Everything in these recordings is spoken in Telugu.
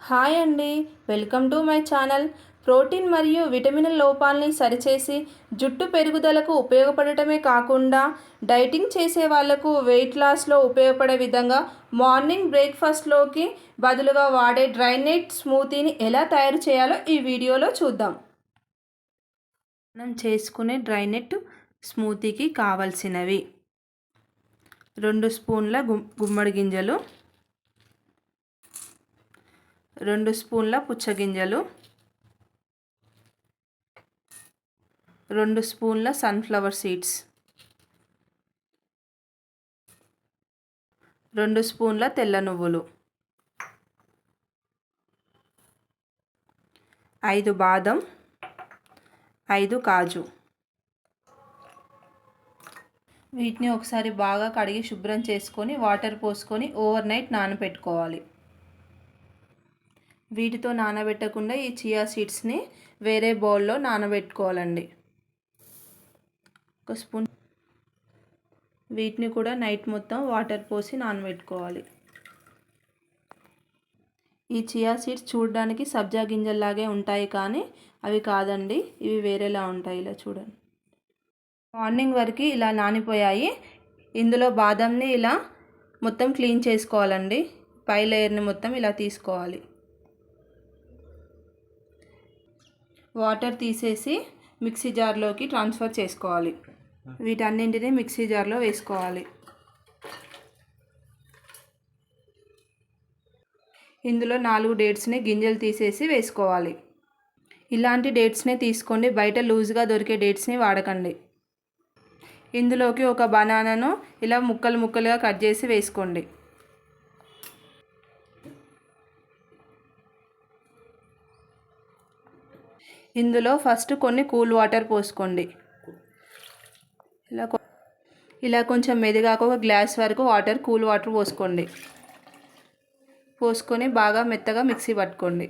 హాయ్ అండి. Welcome to my channel. Protein మరియు విటమిన్ లోపాలని సరిచేసి జుట్టు పెరుగుదలకు ఉపయోగపడటమే కాకుండా డైటింగ్ చేసే వాళ్ళకు వెయిట్ లాస్లో ఉపయోగపడే విధంగా మార్నింగ్ బ్రేక్ఫాస్ట్లోకి బదులుగా వాడే డ్రైనెట్ స్మూతీని ఎలా తయారు చేయాలో ఈ వీడియోలో చూద్దాం. మనం చేసుకునే డ్రైనెట్ స్మూతీకి కావలసినవి. రెండు స్పూన్ల గుమ్ గుమ్మడి గింజలు రెండు స్పూన్ల పుచ్చగింజలు రెండు స్పూన్ల సన్ఫ్లవర్ సీడ్స్ రెండు స్పూన్ల తెల్ల నువ్వులు ఐదు బాదం ఐదు కాజు. వీటిని ఒకసారి బాగా కడిగి శుభ్రం చేసుకొని వాటర్ పోసుకొని ఓవర్ నైట్ నానబెట్టుకోవాలి. వీటితో నానబెట్టకుండా ఈ చియా సీడ్స్ని వేరే బౌల్లో నానబెట్టుకోవాలండి. ఒక స్పూన్ వీటిని కూడా నైట్ మొత్తం వాటర్ పోసి నానబెట్టుకోవాలి. ఈ చియా సీడ్స్ చూడడానికి సబ్జా గింజల్లాగే ఉంటాయి కానీ అవి కాదండి ఇవి వేరేలా ఉంటాయి ఇలా చూడండి. మార్నింగ్ వరకు ఇలా నానిపోయాయి. ఇందులో బాదంని ఇలా మొత్తం క్లీన్ చేసుకోవాలండి. పై లేయర్ని మొత్తం ఇలా తీసుకోవాలి. వాటర్ తీసేసి మిక్సీ జార్లోకి ట్రాన్స్ఫర్ చేసుకోవాలి. వీటన్నింటినీ మిక్సీ జార్లో వేసుకోవాలి. ఇందులో నాలుగు డేట్స్ని గింజలు తీసేసి వేసుకోవాలి. ఇలాంటి డేట్స్ని తీసుకోండి. బయట లూజ్గా దొరికే డేట్స్ని వాడకండి. ఇందులోకి ఒక బనానాను ఇలా ముక్కలు ముక్కలుగా కట్ చేసి వేసుకోండి. ఇందులో ఫస్ట్ కొన్ని కూల్ వాటర్ పోసుకోండి. ఇలా ఇలా కొంచెం మెదిగాక ఒక గ్లాస్ వరకు వాటర్ కూల్ వాటర్ పోసుకోండి. పోసుకొని బాగా మెత్తగా మిక్సీ పట్టుకోండి.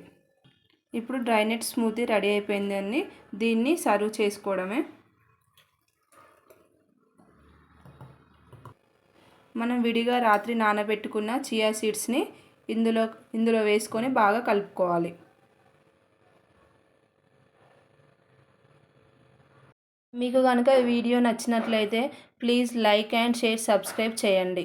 ఇప్పుడు డ్రైనెట్ స్మూతీ రెడీ అయిపోయిందని దీన్ని సర్వ్ చేసుకోవడమే. మనం విడిగా రాత్రి నానబెట్టుకున్న చియా సీడ్స్ని ఇందులో ఇందులో వేసుకొని బాగా కలుపుకోవాలి. మీకు కనుక ఈ వీడియో నచ్చినట్లయితే please like and share subscribe చేయండి.